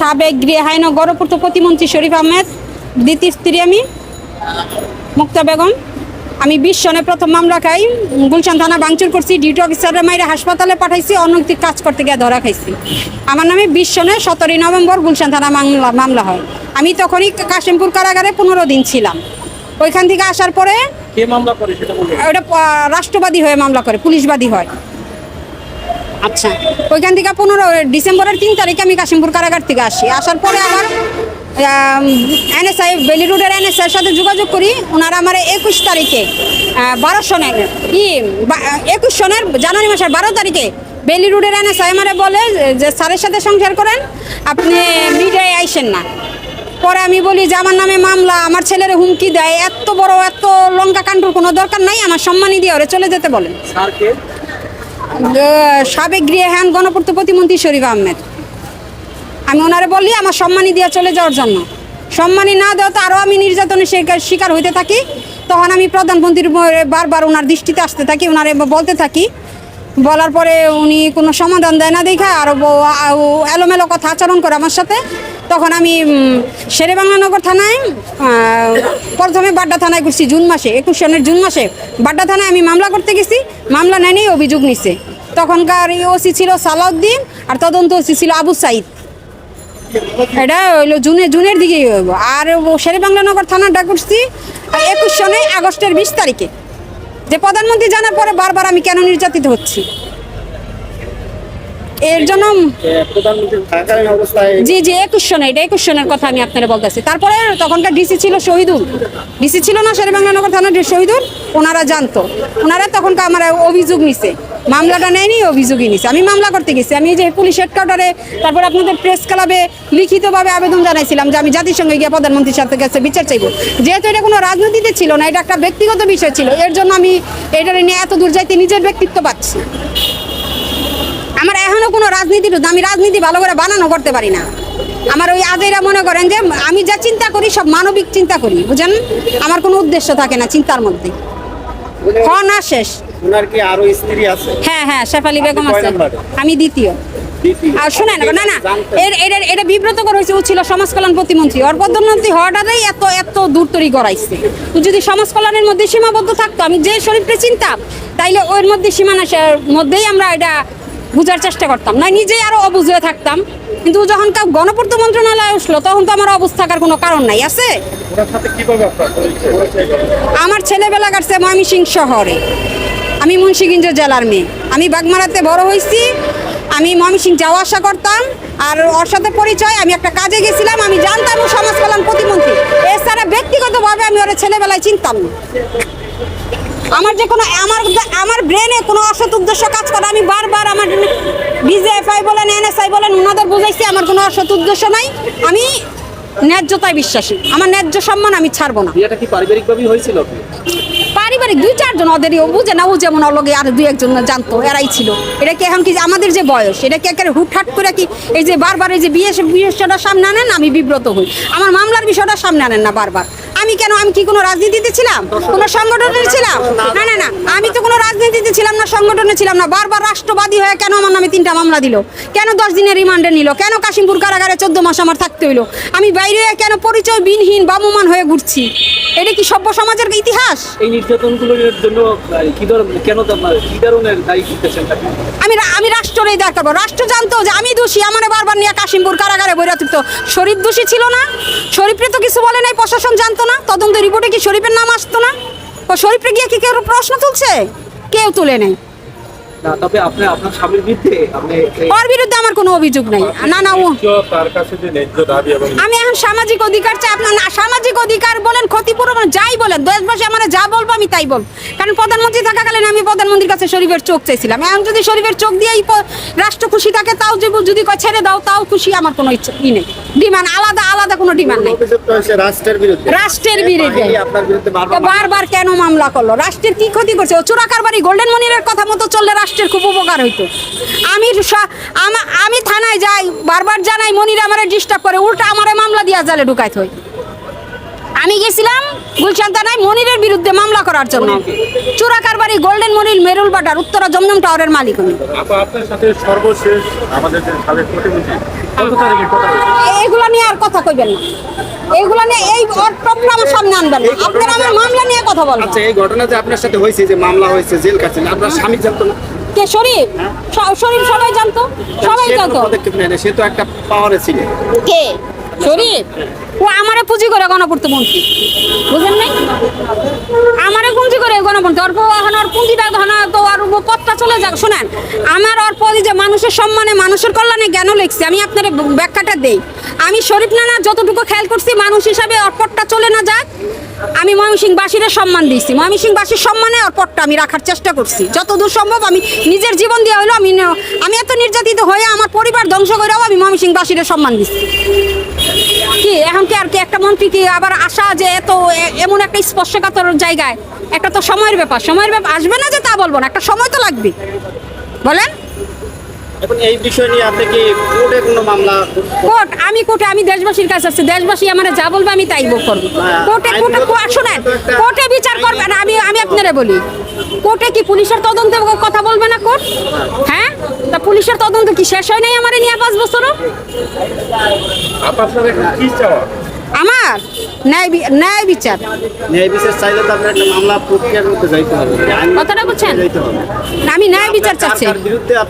সাবেক গৃহায়ন গণপূর্ত প্রতিমন্ত্রী শরীফ আহমেদ দ্বিতীয় স্ত্রী আমি মুক্তা বেগম। আমি বিশ সনে প্রথম মামলা খাই গুলশান থানা ভাঙচুর করছি ডিউটি অফিসাররা মাইরে হাসপাতালে পাঠাইছি অনৈতিক কাজ করতে গিয়ে ধরা খাইছি। আমার নামে বিশ সনে সতেরোই নভেম্বর গুলশান থানা মামলা মামলা হয়। আমি তখনই কাশিমপুর কারাগারে পনেরো দিন ছিলাম। ওইখান থেকে আসার পরে ওটা রাষ্ট্রবাদী হয়ে মামলা করে পুলিশবাদী হয়। আচ্ছা। ওইখান থেকে পনেরো ডিসেম্বরের তিন তারিখে আমি কাশিমপুর কারাগার থেকে আসি। আসার পরে আবার এনএসআই বেলি রোডের এনএসআইয়ের সাথে যোগাযোগ করি। ওনারা আমার একুশ তারিখে বারো সনের ই বা- একুশ সনের জানুয়ারি মাসের বারো তারিখে বেলি রোডের এনএসআই আমারে বলে যে স্যারের সাথে সংসার করেন আপনি মিডিয়ায় আইসেন না। পরে আমি বলি যে আমার নামে মামলা আমার ছেলের হুমকি দেয় এত বড় এত লঙ্কা কাণ্ডর কোনো দরকার নাই আমার সম্মানই দিয়ে ওরে চলে যেতে বলেন। সাবেক গৃহায়ন গণপূর্ত প্রতিমন্ত্রী শরীফ আহমেদ। আমি ওনারে বলি আমার সম্মানী দিয়ে চলে যাওয়ার জন্য। সম্মানী না দেওয়া তো আরও আমি নির্যাতনের শিকার- হইতে থাকি। তখন আমি প্রধানমন্ত্রীর বারবার ওনার দৃষ্টিতে আসতে থাকি, ওনারে বলতে থাকি। বলার পরে উনি কোনো সমাধান দেয় না দেখা আরও এলোমেলো কথা আচরণ করে আমার সাথে। তখন আমি শেরে বাংলানগর থানায় প্রথমে বাড্ডা থানায় করছি জুন মাসে, একুশ সনের জুন মাসে। বাড্ডা থানায় আমি মামলা করতে গেছি, মামলা নেয়নি, অভিযোগ নিছে। তখনকার ওসি ছিল সালাউদ্দিন আর তদন্ত ওসি ছিল আবু সাইদ। এটা হইল জুনে, জুনের দিকেই হইব। আর শেরে বাংলানগর থানাটা করছি একুশ সনে আগস্টের বিশ তারিখে। যে প্রধানমন্ত্রী জানার পরে বারবার আমি কেন নির্যাতিত হচ্ছি? এর জন্য জি জি, একুশ সনে এটা একুশ সনের কথা আমি আপনারা বলতেছি। তারপরে তখনকার ডিসি ছিল শহীদুল। ডিসি ছিল না শেরে বাংলানগর থানার শহীদুল, ওনারা জানতো। ওনারা তখনকার আমার অভিযোগ নিছে। মামলাটা নেয়নি, অভিযোগই নিছে। আমি মামলা করতে গেছি। আমি যে পুলিশ হেডকোয়ার্টারে তারপর আপনাদের প্রেস ক্লাবে লিখিতভাবে আবেদন জানাইছিলাম যে আমি জাতিসংঘে গিয়ে প্রধানমন্ত্রীর সাথে কাছে বিচার চাইব। যেহেতু এটা কোনো রাজনীতিতে ছিল না, এটা একটা ব্যক্তিগত বিষয় ছিল। এর জন্য আমি এটা নিয়ে এত দূর যাইতে নিজের ব্যক্তিত্ব পাচ্ছি। আমার এখনও কোনো রাজনীতির আমি রাজনীতি ভালো করে বানানো করতে পারি না। আমার ওই আদেরা মনে করেন যে আমি যা চিন্তা করি সব মানবিক চিন্তা করি, বুঝেন? আমার কোনো উদ্দেশ্য থাকে না চিন্তার মধ্যে। হ, না, শেষ। ওনার কি আরও স্ত্রী আছে? হ্যাঁ হ্যাঁ শেফালি বেগম আছে। আমি দ্বিতীয়। আর শুনেন না না জানতেন। এর এটা এটা বিব্রতকর হয়েছে ও ছিল সমাজ কল্যাণ প্রতিমন্ত্রী। ওর প্রধানমন্ত্রী হওয়াটাই এত এত দূর তৈরি করাইছে ও যদি সমাজ কল্যাণের মধ্যে সীমাবদ্ধ থাকতো আমি যে শরীরকে চিন্তাম তাইলে ওর মধ্যে সীমানা মধ্যেই আমরা এটা বুঝার চেষ্টা করতাম। না নিজেই আরও অবুঝ হয়ে থাকতাম। কিন্তু যখন কাউ গণপূর্ত মন্ত্রণালয় আসলো তখন তো আমার অবস্থা থাকার কোনো কারণ নাই। আছে? আমার ছেলেবেলা কাটছে ময়মনসিংহ শহরে। আমি মুন্সিগঞ্জ জেলার মেয়ে। আমি বাগমারাতে বড় হয়েছি, আমি ময়মনসিংহ যাওয়া আসা করতাম, আর ওর সাথে পরিচয়, আমি একটা কাজে গেছিলাম, আমি জানতাম ও সমাজ কল্যাণ প্রতিমন্ত্রী। এছাড়া ব্যক্তিগতভাবে আমি ওরা ছেলেবেলায় চিনতাম না। আমার যে কোনো আমার আমার ব্রেনে কোনো অসৎ উদ্দেশ্য কাজ করে, আমি বারবার আমার বিজেএফআই বলেন এনএসআই বলেন, ওনাদের বুঝাইছি, আমার কোনো অসৎ উদ্দেশ্য নাই। আমি ন্যায্যতায় বিশ্বাসী। আমার ন্যায্য সম্মান আমি ছাড়বো না। পারিবারিক দুই চারজন ওদেরই বুঝে না ও যেমন অলগে আর দুই একজন জানতো, এরাই ছিল। এটা কি এখন কি আমাদের যে বয়স, এটা কি একেবারে হুটহাট করে কি এই যে বারবার এই যে বিয়ে বিষয়টা সামনে আনেন আমি বিব্রত হই। আমার মামলার বিষয়টা সামনে আনেন না বারবার। আমি কেন আমি কি কোনো রাজনীতিতে ছিলাম? কোনো সংগঠনে ছিলাম? না না সংগঠনে ছিলাম না বারবার রাষ্ট্রবাদী হয়ে কেন আমার নামে তিনটা মামলা দিল? কেন দশ দিনের রিমান্ডে নিল? কেন কাশিমপুর কারাগারে চোদ্দ মাস আমার থাকতে হইল? আমি বাইরে কেন পরিচয় বিনহীন বামুমান হয়ে ঘুরছি? এটা কি সভ্য সমাজের ইতিহাস? এই নির্যাতনগুলোর জন্য কি কেন কি ধরনের দায়ী করতেছেন আমি আমি রাষ্ট্রেই দাঁড় করব রাষ্ট্র জানতো যে আমি দোষী আমার বারবার নিয়ে কাশিমপুর কারাগারে বইরা তুলতো। শরীফ দোষী ছিল না। শরীফরে তো কিছু বলে নাই প্রশাসন জানতো না। তদন্ত রিপোর্টে কি শরীফের নাম আসতো না? শরীফরে গিয়ে কি কেউ প্রশ্ন তুলছে? কেউ তুলে নেই না তবে আপনি আপনার স্বামীর বিরুদ্ধে আপনি ওর বিরুদ্ধে আমার কোনো অভিযোগ নাই। না না ও তার কাছে যে ন্যায্য দাবি এবং আমি এখন সামাজিক অধিকার চাই আপনার না সামাজিক অধিকার বলেন ক্ষতিপূরণ যাই বলেন দেশবাসী আমার যা বলব আমি তাই বলব। কারণ প্রধানমন্ত্রী থাকাকালীন আমি প্রধানমন্ত্রীর কাছে শরীফের চোখ চাইছিলাম। এখন যদি শরীফের চোখ দিয়েই রাষ্ট্র খুশি থাকে তাও যদি যদি কয় ছেড়ে দাও তাও খুশি আমার কোনো ইচ্ছা ই নেই। ডিমান্ড আলাদা আলাদা কোনো ডিমান্ড নেই। রাষ্ট্রের বিরুদ্ধে। রাষ্ট্রের বিরুদ্ধে। বারবার বারবার কেন মামলা করল? রাষ্ট্রের কি ক্ষতি করছে? ও চোরাকার বাড়ি গোল্ডেন মনিরের কথা মতো চললে রাষ্ট্রের খুব উপকার হইতো। আমি স- আমা- আমি থানায় যাই বারবার জানাই মনির আমারে ডিস্টার্ব করে উল্টা আমারে মামলা দিয়া জালে ঢুকাইতে হয়। আমি গেছিলাম গুলশান থানায় মনিরের বিরুদ্ধে মামলা করার জন্য। চোরা কারবারি গোল্ডেন মনির মেরুল বাটার উত্তরা জমজম টাওয়ারের মালিক উনি আপা আপনার সাথে সর্বশেষ আমাদের নিয়ে আর কথা কইবেন না। এইগুলা নিয়ে এই টপটা আমার সামনে আনবেন না। আপনারা আমার মামলা নিয়ে কথা বলবেন। আচ্ছা এই ঘটনা যে আপনার সাথে হয়েছে যে মামলা হয়েছে জেল কাটছেন আপনার স্বামী জানতো না? কে শরীফ? স- শরীফ সবাই জানতো? সবাই জানতো? সে তো একটা পাওয়ারে ছিল। কে? শরীফ? ও আমারে পুঁজি করে গণপূর্ত মন্ত্রী। বুঝেন নাই? আমারে পুঁজি করে গণপূর্ত। অল্প এখন ওর পুঁজিটা ধনা তো আর পথটা চলে যাক শোনেন? আমার ওর পদে যে মানুষের সম্মানে মানুষের কল্যাণে জ্ঞান লিখছি আমি আপনার ব্যাখ্যাটা দেই। আমি শরীফ নানা যতটুকু খেয়াল করছি, মানুষ হিসাবে ওর পথটা চলে না যাক। আমি ময়মনসিংহবাসীর সম্মান দিয়েছি। ময়মনসিংহবাসীর সম্মানে ওর পথটা আমি রাখার চেষ্টা করছি। যতদূর সম্ভব আমি নিজের জীবন দিয়ে হইল আমি আমি এত নির্যাতিত হয়ে আমার পরিবার ধ্বংস করেও আমি ময়মনসিংহবাসীর সম্মান দিচ্ছি কি, এখন কি আর কি একটা মন্ত্রী কি আবার আসা যে এত এমন একটা স্পর্শকাতর জায়গায়? একটা তো সময়ের ব্যাপার। সময়ের ব্যাপার আসবে না যে তা বলব না। একটা সময় তো লাগবে বলেন? এখন এই বিষয় নিয়ে আপনি কি কোর্টে কোনো মামলা? কোর্ট আমি কোর্টে আমি দেশবাসীর কাছে আছি। দেশবাসী আমার যা বলবে আমি তাই করব হ্যাঁ, কোর্টে কোর্টে শুনেন কোর্টে বিচার করবে না আমি আমি আপনারা বলি। কোর্টে কি পুলিশের তদন্তে কথা বলবে না কোর্ট? হ্যাঁ? তা পুলিশের তদন্ত কি শেষ হয় নাই আমার নিয়ে পাঁচ বছরও? আমার ন্যায় ন্যায় বিচার। ন্যায় বিচার চাইলে তো আপনার একটা মামলা যাইতে হবে। কথাটা বুঝছেন? আমি ন্যায় বিচার চাচ্ছি। বিরুদ্ধে